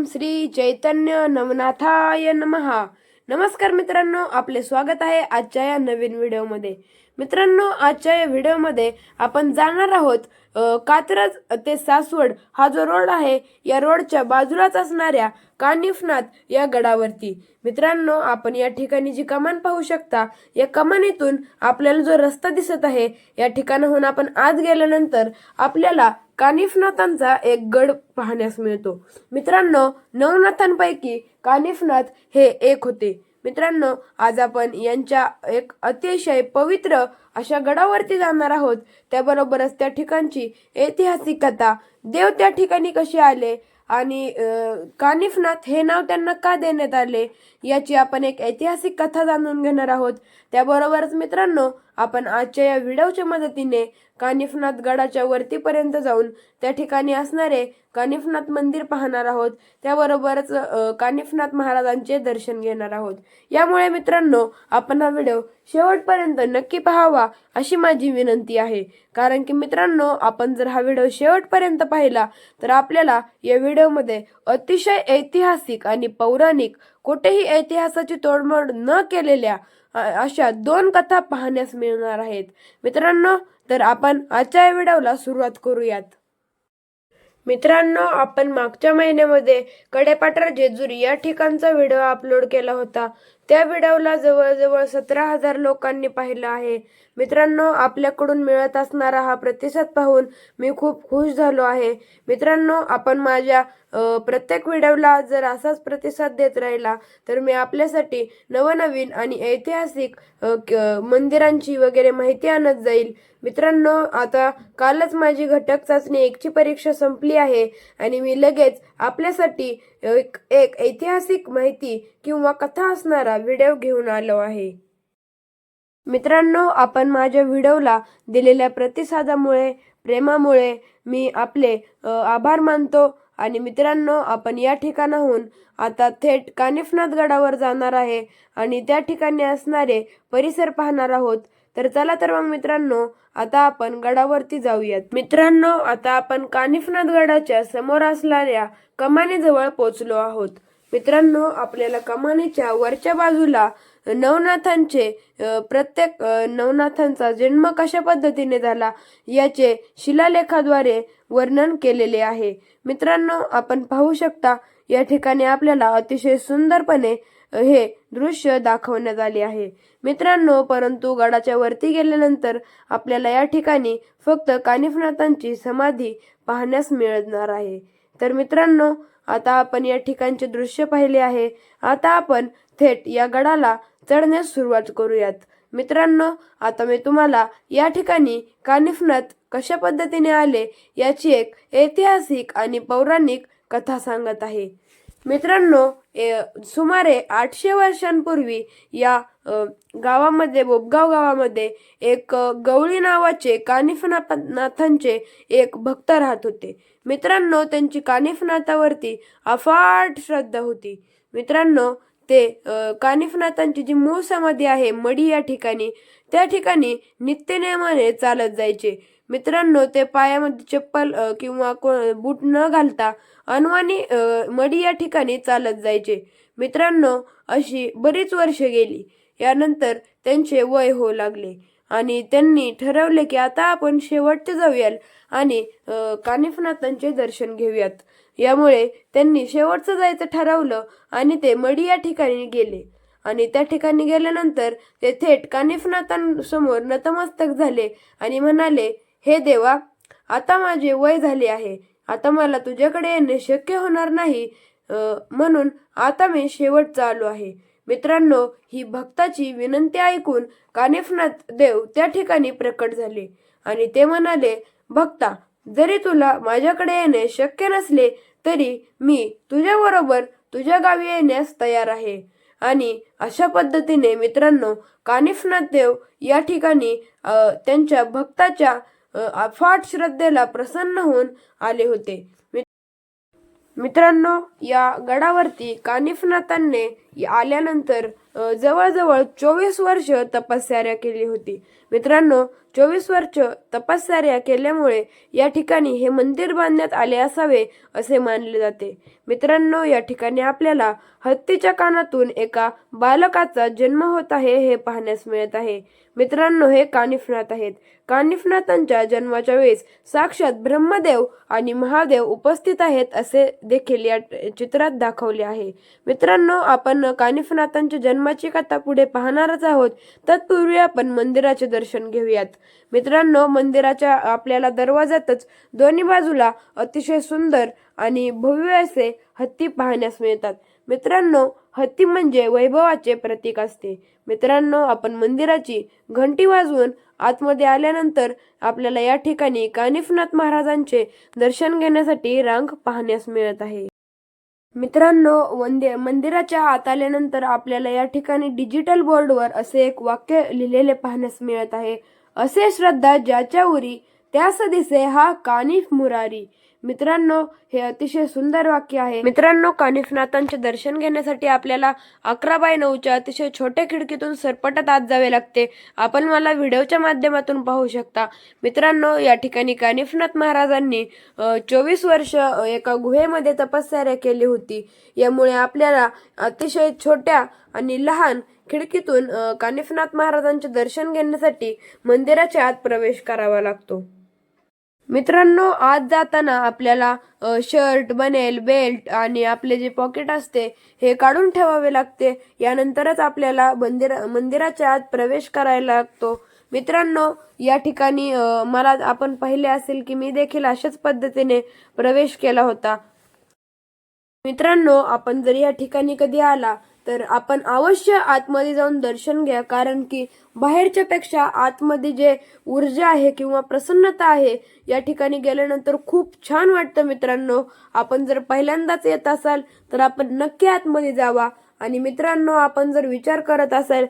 ओम श्री चैतन्य नवनाथाय नमहा नमस्कार मित्रांनो आपले स्वागत आहे आजच्या या नवीन व्हिडिओमध्ये. मित्रांनो आजच्या या व्हिडिओमध्ये आपण जाणार आहोत कात्रज ते सासवड हा जो रोड आहे या रोडच्या बाजूलाच असणाऱ्या कानिफनाथ या गडावरती. मित्रांनो आपण या ठिकाणी जी कमान पाहू शकता या कमानीतून आपल्याला जो रस्ता दिसत आहे या ठिकाणाहून आपण आत गेल्यानंतर आपल्याला कानिफनाथांचा एक गड पाहण्यास मिळतो. मित्रांनो नवनाथांपैकी कानिफनाथ हे एक होते. मित्रांनो आज आपण यांच्या एक अतिशय पवित्र अशा गडावरती जाणार आहोत. त्याबरोबरच त्या ठिकाणची ऐतिहासिक कथा देव त्या ठिकाणी कसे आले आणि कानिफनाथ हे नाव त्यांना का देण्यात आले याची आपण एक ऐतिहासिक कथा जाणून घेणार आहोत. त्याबरोबरच मित्रांनो आपण आजच्या या व्हिडिओच्या मदतीने कानिफनाथ गडाच्या वरतीपर्यंत जाऊन त्या ठिकाणी असणारे कानिफनाथ मंदिर पाहणार आहोत. त्याबरोबरच कानिफनाथ महाराजांचे दर्शन घेणार आहोत. यामुळे मित्रांनो आपण हा व्हिडिओ शेवटपर्यंत नक्की पाहावा अशी माझी विनंती आहे. कारण की मित्रांनो आपण जर हा व्हिडिओ शेवटपर्यंत पाहिला तर आपल्याला या व्हिडिओमध्ये अतिशय ऐतिहासिक आणि पौराणिक कुठेही इतिहासाची तोडमोड न केलेल्या अशा दोन कथा पाहण्यास मिळणार आहेत. मित्रांनो तर आपण आजच्या या व्हिडिओला सुरुवात करूयात. मित्रांनो आपण मागच्या महिन्यामध्ये कडेपाटर जेजुरी या ठिकाणचा व्हिडिओ अपलोड केला होता. त्या व्हिडिओला जवळजवळ सतरा हजार लोकांनी पाहिलं आहे. मित्रांनो आपल्याकडून मिळत असणारा हा प्रतिसाद पाहून मी खूप खुश झालो आहे. मित्रांनो आपण माझ्या प्रत्येक व्हिडिओला जर असाच प्रतिसाद देत राहिला तर मी आपल्यासाठी नवनवीन आणि ऐतिहासिक मंदिरांची वगैरे माहिती आणत जाईल. मित्रांनो आता कालच माझी घटक चाचणी एकची परीक्षा संपली आहे आणि मी लगेच आपल्यासाठी एक एक ऐतिहासिक माहिती किंवा कथा असणारा व्हिडिओ घेऊन आलो आहे. मित्रांनो आपण माझ्या व्हिडिओला दिलेल्या प्रतिसादामुळे प्रेमामुळे मी आपले आभार मानतो आणि मित्रांनो आपण या ठिकाणाहून आता थेट कानिफनाथ गडावर जाणार आहे आणि त्या ठिकाणी असणारे परिसर पाहणार आहोत. तर चला तर मग मित्रांनो आता आपण गडावरती जाऊयात. मित्रांनो आता आपण कानिफनाथ गडाच्या समोर असणाऱ्या कमानीजवळ पोचलो आहोत. मित्रांनो आपल्याला कमानीच्या वरच्या बाजूला नवनाथांचे प्रत्येक नवनाथांचा जन्म कशा पद्धतीने झाला याचे शिलालेखाद्वारे वर्णन केलेले आहे. मित्रांनो आपण पाहू शकता या ठिकाणी आपल्याला अतिशय सुंदरपणे हे दृश्य दाखवण्यात आले आहे. मित्रांनो परंतु गडाच्या वरती गेल्यानंतर आपल्याला या ठिकाणी फक्त कानिफनाथांची समाधी पाहण्यास मिळणार आहे. तर मित्रांनो आता आपण या ठिकाणचे दृश्य पाहिले आहे. आता आपण थेट या गडाला चढण्यास सुरुवात करूयात. मित्रांनो आता मी तुम्हाला या ठिकाणी कानिफनाथ कशा पद्धतीने आले याची एक ऐतिहासिक आणि पौराणिक कथा सांगत आहे. मित्रांनो ए- सुमारे आठशे वर्षांपूर्वी या गावामध्ये बोबगाव गावामध्ये एक गवळी नावाचे कानिफनाथांचे एक भक्त राहत होते. मित्रांनो त्यांची कानिफनाथावरती अफाट श्रद्धा होती. मित्रांनो ते कानिफनाथांची जी मूळ समाधी आहे मडी या ठिकाणी त्या ठिकाणी नित्यनियमाने चालत जायचे. मित्रांनो ते पायामध्ये चप्पल किंवा को- बूट न घालता अनवाणी मडी या ठिकाणी चालत जायचे. मित्रांनो अशी बरीच वर्षे गेली. यानंतर त्यांचे वय होऊ लागले आणि त्यांनी ठरवले की आता आपण शेवटचे जाऊयाल. आणि कानिफनाथांचे दर्शन घेऊयात. यामुळे त्यांनी शेवटचं जायचं ठरवलं आणि ते मडी या ठिकाणी गेले. आणि त्या ठिकाणी गेल्यानंतर ते थेट कानिफनाथांसमोर नतमस्तक झाले आणि म्हणाले हे देवा आता माझे वय झाले आहे. आता मला तुझ्याकडे येणे शक्य होणार नाही म्हणून आता मी शेवटचा आलो आहे. मित्रांनो ही भक्ताची विनंती ऐकून कानिफनाथ देव त्या ठिकाणी प्रकट झाले आणि ते म्हणाले भक्ता जरी तुला माझ्याकडे येणे शक्य नसले तरी मी तुझ्याबरोबर तुझ्या गावी येण्यास तयार आहे. आणि अशा पद्धतीने मित्रांनो कानिफनाथ देव या ठिकाणी त्यांच्या भक्ताच्या अफाट श्रद्धेला प्रसन्न होऊन आले होते. मित्रांनो या गडावरती कानिफनाथांनी आल्यानंतर जवळजवळ चोवीस वर्ष तपश्चर्या केली होती. मित्रांनो चोवीस वर्ष तपश्चर्या केल्यामुळे या ठिकाणी हे मंदिर बांधण्यात आले असावे असे मानले जाते. मित्रांनो या ठिकाणी आपल्याला हत्तीच्या कानातून एका बालकाचा जन्म होत आहे हे पाहण्यास मिळत आहे. मित्रांनो हे कानिफनाथ आहेत. कानिफनाथांच्या जन्माच्या वेळेस साक्षात ब्रह्मदेव आणि महादेव उपस्थित आहेत असे देखील या चित्रात दाखवले आहे. मित्रांनो आपण कानिफनाथांच्या जन्माची कथा पुढे पाहणारच आहोत. तत्पूर्वी आपण मंदिराचे दर्शन घेऊयात. मित्रांनो मंदिराच्या आपल्याला दरवाजातच दोन्ही बाजूला अतिशय सुंदर आणि भव्य असे हत्ती पाहण्यास मिळतात. मित्रांनो हत्ती म्हणजे वैभवाचे प्रतीक असते. मित्रांनो आपण मंदिराची घंटी वाजवून आतमध्ये आल्यानंतर आपल्याला या ठिकाणी कानिफनाथ महाराजांचे दर्शन घेण्यासाठी रांग पाहण्यास मिळत आहे. मित्रांनो वंदे मंदिराच्या आत आल्यानंतर आपल्याला या ठिकाणी डिजिटल बोर्डवर असे एक वाक्य लिहिलेले पाहण्यास मिळत आहे. असे श्रद्धा ज्याच्या उरी त्यास दिसे हा कानिफ मुरारी. मित्रांनो हे अतिशय सुंदर वाक्य आहे. मित्रांनो कानिफनाथांचे दर्शन घेण्यासाठी आपल्याला अकरा बाय नऊच्या अतिशय छोट्या खिडकीतून सरपटत आत जावे लागते. आपण मला व्हिडिओच्या माध्यमातून पाहू शकता. मित्रांनो या ठिकाणी कानिफनाथ महाराजांनी चोवीस वर्ष एका गुहेमध्ये तपश्चर्या केली होती. यामुळे आपल्याला अतिशय छोट्या आणि लहान खिडकीतून कानिफनाथ महाराजांचे दर्शन घेण्यासाठी मंदिराच्या आत प्रवेश करावा लागतो. मित्रांनो आज जाताना आपल्याला शर्ट बनेल बेल्ट आणि आपले जे पॉकेट असते हे काढून ठेवावे लागते. यानंतरच आपल्याला मंदिर मंदिराच्या आत प्रवेश करायला लागतो. मित्रांनो या ठिकाणी मला आपण पाहिले असेल की मी देखील अशाच पद्धतीने प्रवेश केला होता. मित्रांनो आपण जर या ठिकाणी कधी आला तर आपण अवश्य आतमध्ये जाऊन दर्शन घ्या कारण की बाहेरच्या पेक्षा आतमध्ये जे ऊर्जा आहे किंवा प्रसन्नता आहे या ठिकाणी गेल्यानंतर खूप छान वाटतं मित्रांनो. आपण जर पहिल्यांदाच येत असाल तर आपण नक्की आतमध्ये जावा. आणि मित्रांनो आपण जर विचार करत असाल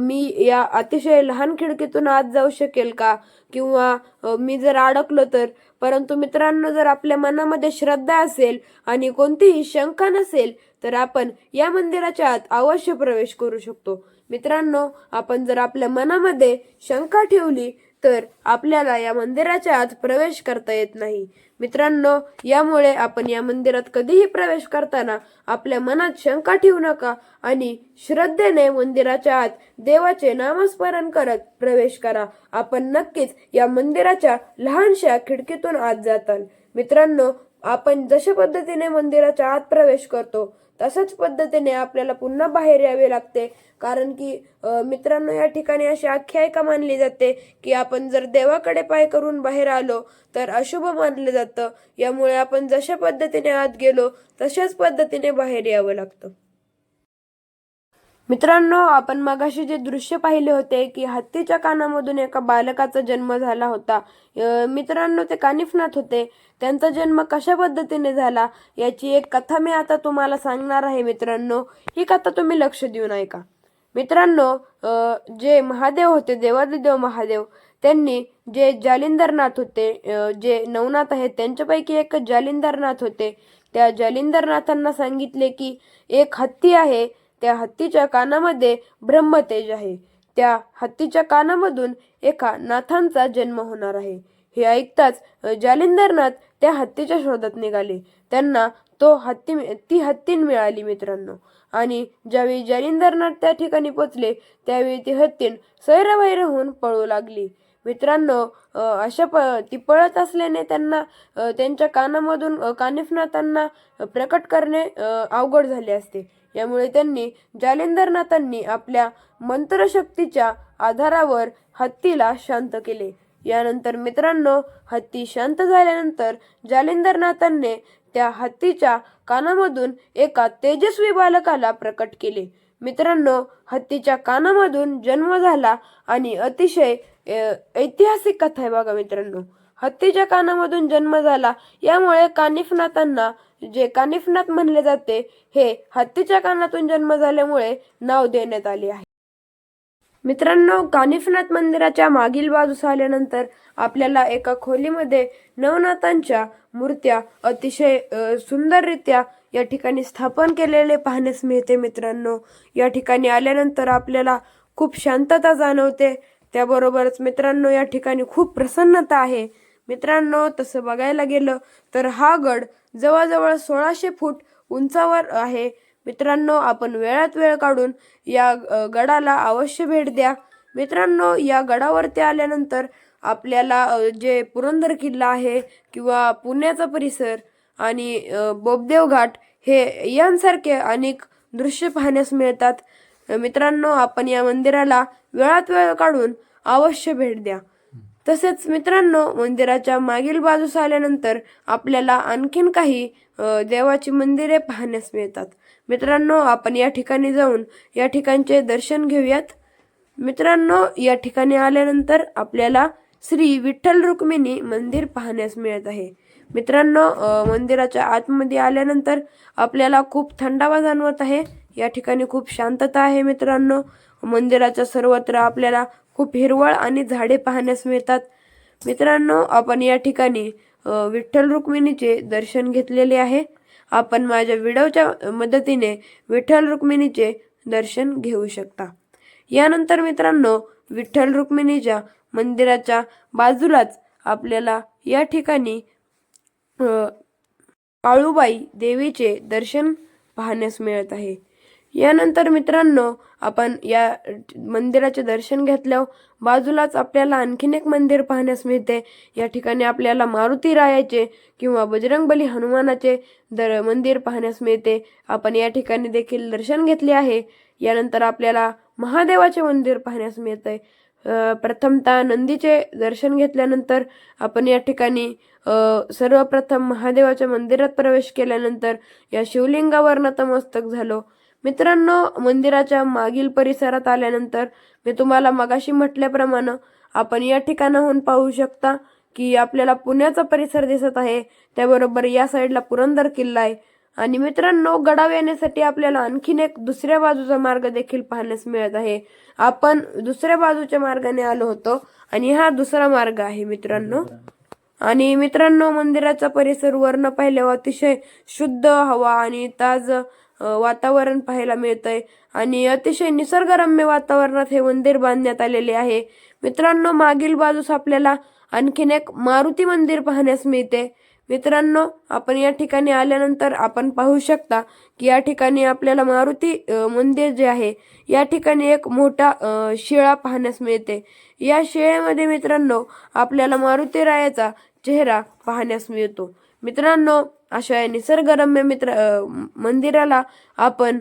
मी या अतिशय लहान खिडकीतून आत जाऊ शकेल का? किंवा मी जर अडकलो तर? परंतु मित्रांनो जर आपल्या मनामध्ये श्रद्धा असेल आणि कोणतीही शंका नसेल तर आपण या मंदिराच्या आत अवश्य प्रवेश करू शकतो. मित्रांनो आपण जर आपल्या मनामध्ये शंका ठेवली तर आपल्याला या मंदिराच्या आत प्रवेश करता येत नाही. मित्रांनो यामुळे आपण या मंदिरात कधीही प्रवेश करताना आपल्या मनात शंका ठेवू नका आणि श्रद्धेने मंदिराच्या आत देवाचे नामस्मरण करत प्रवेश करा. आपण नक्कीच या मंदिराच्या लहानशा खिडकीतून आत जाताल. मित्रांनो आपण जशा पद्धतीने मंदिराच्या आत प्रवेश करतो तशाच पद्धतीने आपल्याला पुन्हा बाहेर यावे लागते. कारण की मित्रांनो या ठिकाणी अशी आख्यायिका मानली जाते की आपण जर देवाकडे पाय करून बाहेर आलो तर अशुभ मानलं जातं. यामुळे आपण जशा पद्धतीने आत गेलो तशाच पद्धतीने बाहेर यावं लागतं. मित्रांनो आपण मगाशी जे दृश्य पाहिले होते की हत्तीच्या कानामधून एका बालकाचा जन्म झाला होता. मित्रांनो ते कानिफनाथ होते. त्यांचा जन्म कशा पद्धतीने झाला याची एक कथा मी आता तुम्हाला सांगणार आहे मित्रांनो. ही कथा तुम्ही लक्ष देऊन ऐका. मित्रांनो जे महादेव होते देवादिदेव महादेव त्यांनी जे जालिंदरनाथ होते जे नवनाथ आहेत त्यांच्यापैकी एक जालिंदरनाथ होते. त्या जालिंदरनाथांना सांगितले की एक हत्ती आहे त्या हत्तीच्या कानामध्ये ब्रह्मतेज आहे. त्या हत्तीच्या कानामधून एका नाथांचा जन्म होणार आहे. हे ऐकताच जालिंदरनाथ त्या हत्तीच्या शोधात निघाले. त्यांना तो हत्ती ती हत्ती मिळाली मित्रांनो. आणि ज्यावेळी जालिंदरनाथ त्या ठिकाणी पोचले त्यावेळी ती हत्तीन सैरवैर होऊन पळू लागली. मित्रांनो अशा प ती पळत असल्याने त्यांना त्यांच्या कानामधून कानिफनाथांना प्रकट करणे अवघड झाले असते. यामुळे त्यांनी जालिंदरनाथांनी आपल्या मंत्रशक्तीच्या आधारावर हत्तीला शांत केले. यानंतर मित्रांनो हत्ती शांत झाल्यानंतर जालिंदरनाथांनी त्या हत्तीच्या कानामधून एका तेजस्वी बालकाला प्रकट केले. मित्रांनो हत्तीच्या कानामधून जन्म झाला आणि अतिशय ऐतिहासिक कथा आहे बघा मित्रांनो. हत्तीच्या कानामधून जन्म झाला. यामुळे कानिफनाथांना जे कानिफनाथ म्हणले जाते हे हत्तीच्या कानातून जन्म झाल्यामुळे नाव देण्यात आले आहे. मित्रांनो कानिफनाथ मंदिराच्या मागील बाजूस आल्यानंतर आपल्याला एका खोलीमध्ये नवनाथांच्या मूर्त्या अतिशय सुंदररित्या या ठिकाणी स्थापन केलेले पाहण्यास मिळते मित्रांनो. या ठिकाणी आल्यानंतर आपल्याला खूप शांतता जाणवते. त्याबरोबरच मित्रांनो या ठिकाणी खूप प्रसन्नता आहे. मित्रांनो तसं बघायला गेलं तर हा गड जवळजवळ सोळाशे फूट उंचावर आहे. मित्रांनो आपण वेळात वेळ काढून या गडाला अवश्य भेट द्या. मित्रांनो या गडावरती आल्यानंतर आपल्याला जे पुरंदर किल्ला आहे किंवा पुण्याचा परिसर आणि बोबदेव घाट हे यांसारखे अनेक दृश्य पाहण्यास मिळतात. मित्रांनो आपण या मंदिराला वेळात वेळ काढून अवश्य भेट द्या. तसेच मित्रांनो मंदिराच्या मागील बाजूस आल्यानंतर आपल्याला आणखीन काही देवाची मंदिरे पाहण्यास मिळतात. मित्रांनो आपण या ठिकाणी जाऊन या ठिकाणचे दर्शन घेऊयात. मित्रांनो या ठिकाणी आल्यानंतर आपल्याला श्री विठ्ठल रुक्मिणी मंदिर पाहण्यास मिळत आहे. मित्रांनो मंदिराच्या आतमध्ये आल्यानंतर आपल्याला खूप थंडावा जाणवत आहे. या ठिकाणी खूप शांतता आहे मित्रांनो. मंदिराच्या सर्वत्र आपल्याला खूप हिरवळ आणि झाडे पाहण्यास मिळतात. मित्रांनो आपण या ठिकाणी विठ्ठल रुक्मिणीचे दर्शन घेतलेले आहे. आपण माझ्या व्हिडिओच्या मदतीने विठ्ठल रुक्मिणीचे दर्शन घेऊ शकता. यानंतर मित्रांनो विठ्ठल रुक्मिणीच्या मंदिराच्या बाजूलाच आपल्याला या ठिकाणी काळूबाई देवीचे दर्शन पाहण्यास मिळत आहे. यानंतर मित्रांनो आपण या मंदिराचे दर्शन घेतल्यावर बाजूलाच आपल्याला आणखीन एक मंदिर पाहण्यास मिळते. या ठिकाणी आपल्याला मारुती रायाचे किंवा बजरंगबली हनुमानाचे दर मंदिर पाहण्यास मिळते. आपण या ठिकाणी देखील दर्शन घेतले आहे. यानंतर आपल्याला महादेवाचे मंदिर पाहण्यास मिळते. प्रथमतः नंदीचे दर्शन घेतल्यानंतर आपण या ठिकाणी सर्वप्रथम महादेवाच्या मंदिरात प्रवेश केल्यानंतर या शिवलिंगावर नतमस्तक झालो. मित्रांनो मंदिराच्या मागील परिसरात आल्यानंतर मी तुम्हाला मगाशी म्हटल्याप्रमाणे आपण या ठिकाणाहून पाहू शकता की आपल्याला पुण्याचा परिसर दिसत आहे. त्याबरोबर या साईडला पुरंदर किल्ला आहे. आणि मित्रांनो गडाव येण्यासाठी आपल्याला आणखीन एक दुसऱ्या बाजूचा मार्ग देखील पाहण्यास मिळत आहे. आपण दुसऱ्या बाजूच्या मार्गाने आलो होतो आणि हा दुसरा मार्ग आहे मित्रांनो. आणि मित्रांनो मंदिराचा परिसर वर्ण पाहिल्यावर अतिशय शुद्ध हवा आणि ताज वातावरण पाहायला मिळतंय. आणि अतिशय निसर्गरम्य वातावरणात हे मंदिर बांधण्यात आलेले आहे. मित्रांनो मागील बाजूस आपल्याला आणखीन एक मारुती मंदिर पाहण्यास मिळते. मित्रांनो आपण या ठिकाणी आल्यानंतर आपण पाहू शकता की या ठिकाणी आपल्याला मारुती मंदिर जे आहे या ठिकाणी एक मोठा शिळा पाहण्यास मिळते. या शिळेमध्ये मित्रांनो आपल्याला मारुती रायाचा चेहरा पाहण्यास मिळतो. मित्रांनो अशा या निसर्गरम्य मित्र मंदिराला आपण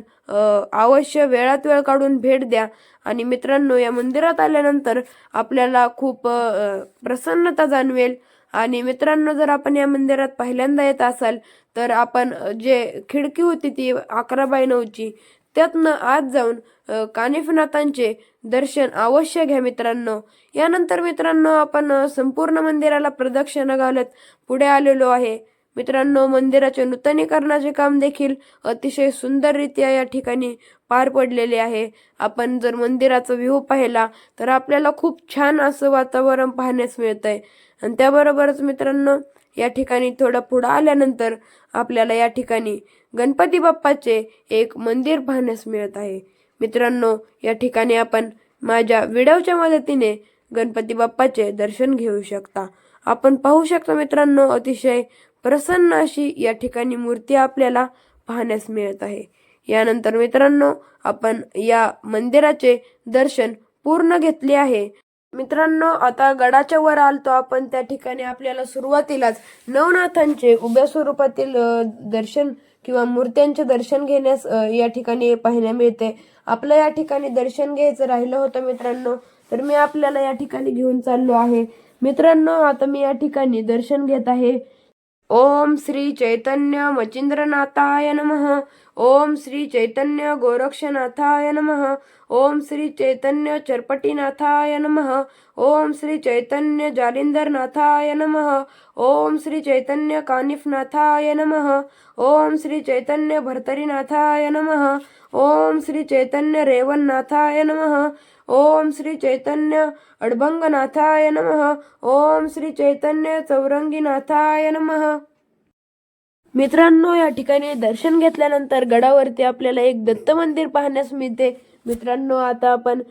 अवश्य वेळात वेळ काढून भेट द्या. आणि मित्रांनो या मंदिरात आल्यानंतर आपल्याला खूप प्रसन्नता जाणवेल. आणि मित्रांनो जर आपण या मंदिरात पहिल्यांदा येत असाल तर आपण जे खिडकी होती ती अकरा बाय नऊची त्यातनं आत जाऊन कानिफनाथांचे दर्शन अवश्य घ्या मित्रांनो. यानंतर मित्रांनो आपण संपूर्ण मंदिराला प्रदक्षिणा घालत पुढे आलेलो आहे. मित्रांनो मंदिराचे नूतनीकरणाचे काम देखील अतिशय सुंदररित्या या ठिकाणी पार पडलेले आहे. आपण जर मंदिराचा व्ह्यू पाहिला तर आपल्याला खूप छान असं वातावरण पाहण्यास मिळतंय. आणि त्याबरोबरच मित्रांनो या ठिकाणी थोडं पुढं आल्यानंतर आपल्याला या ठिकाणी गणपती बाप्पाचे एक मंदिर पाहण्यास मिळत आहे. मित्रांनो या ठिकाणी आपण माझ्या व्हिडिओच्या मदतीने गणपती बाप्पाचे दर्शन घेऊ शकता. आपण पाहू शकता मित्रांनो अतिशय प्रसन्न अशी या ठिकाणी मूर्ती आपल्याला पाहण्यास मिळत आहे. यानंतर मित्रांनो आपण या मंदिराचे दर्शन पूर्ण घेतले आहे. मित्रांनो आता गडाच्या वर आलतो आपण. त्या ठिकाणी आपल्याला सुरुवातीलाच नवनाथांचे उभ्या स्वरूपातील दर्शन किंवा मूर्त्यांचे दर्शन घेण्यास या ठिकाणी पाहायला मिळते. आपलं या ठिकाणी दर्शन घ्यायचं राहिलं होतं मित्रांनो तर मी आपल्याला या ठिकाणी घेऊन चाललो आहे. मित्रांनो आता मी या ठिकाणी दर्शन घेत आहे. ओम श्री चैतन्य मचिंद्रनाथाय नमः। ओम श्री चैतन्य गोरक्षनाथाय नमः। ओम श्री चैतन्य चरपटीनाथाय नमः। ओम श्री चैतन्य जालिंदरनाथाय नमः। ओम श्री चैतन्य कानिफनाथाय नमः। ओम श्री चैतन्य भर्तरीनाथाय नमः। ओम श्री चैतन्य रेवन्नाथाय नमः। ओम श्री चैतन्य अडभंगनाथाय नमः। ओम श्री चैतन्य चौरंगीनाथाय नमः। मित्रांनो या ठिकाणी दर्शन घेतल्यानंतर गडावरती आपल्याला एक दत्त मंदिर पाहण्यास मिळते. मित्रांनो आता आपण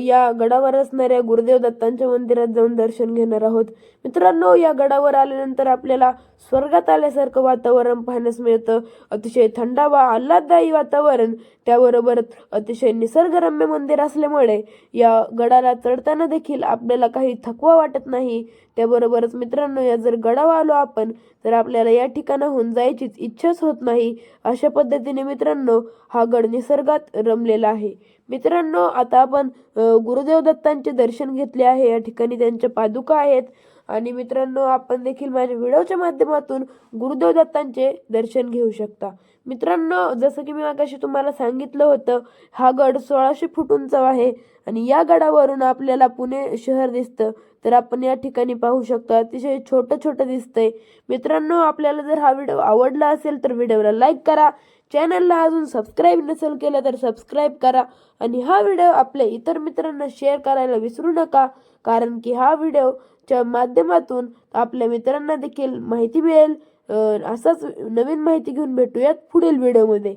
या गडावर असणाऱ्या गुरुदेव दत्तांच्या मंदिरात जाऊन दर्शन घेणार आहोत. मित्रांनो या गडावर आल्यानंतर आपल्याला स्वर्गात आल्यासारखं वातावरण पाहण्यास मिळतं. अतिशय थंडावा आल्हाददायी वातावरण. त्याबरोबर अतिशय निसर्गरम्य मंदिर असल्यामुळे या गडाला चढताना देखील आपल्याला काही थकवा वाटत नाही. त्याबरोबरच मित्रांनो या जर गडावर आलो आपण तर आपल्याला या ठिकाणाहून जायचीच इच्छाच होत नाही. अशा पद्धतीने मित्रांनो हा गड निसर्गात रमलेला आहे. मित्रांनो आता आपण गुरुदेव दत्तांचे दर्शन घेतले आहे. या ठिकाणी त्यांच्या पादुका आहेत. आणि मित्रांनो आपण देखील माझ्या व्हिडिओच्या माध्यमातून गुरुदेव दत्तांचे दर्शन घेऊ शकता. मित्रांनो जसं की मी आकाशी तुम्हाला सांगितलं होतं हा गड सोळाशे फूट उंच आहे. आणि या गडावरून आपल्याला पुणे शहर दिसतं. तर आपण या ठिकाणी पाहू शकतो अतिशय छोटं छोटं दिसतंय. मित्रांनो आपल्याला जर हा व्हिडिओ आवडला असेल तर व्हिडिओला लाईक करा. चॅनलला अजून सबस्क्राईब नसेल केलं तर सबस्क्राईब करा आणि हा व्हिडिओ आपल्या इतर मित्रांना शेअर करायला विसरू नका. कारण की हा व्हिडिओच्या माध्यमातून आपल्या मित्रांना देखील माहिती मिळेल. असंच असाच नवीन माहिती घेऊन भेटूयात पुढील व्हिडिओमध्ये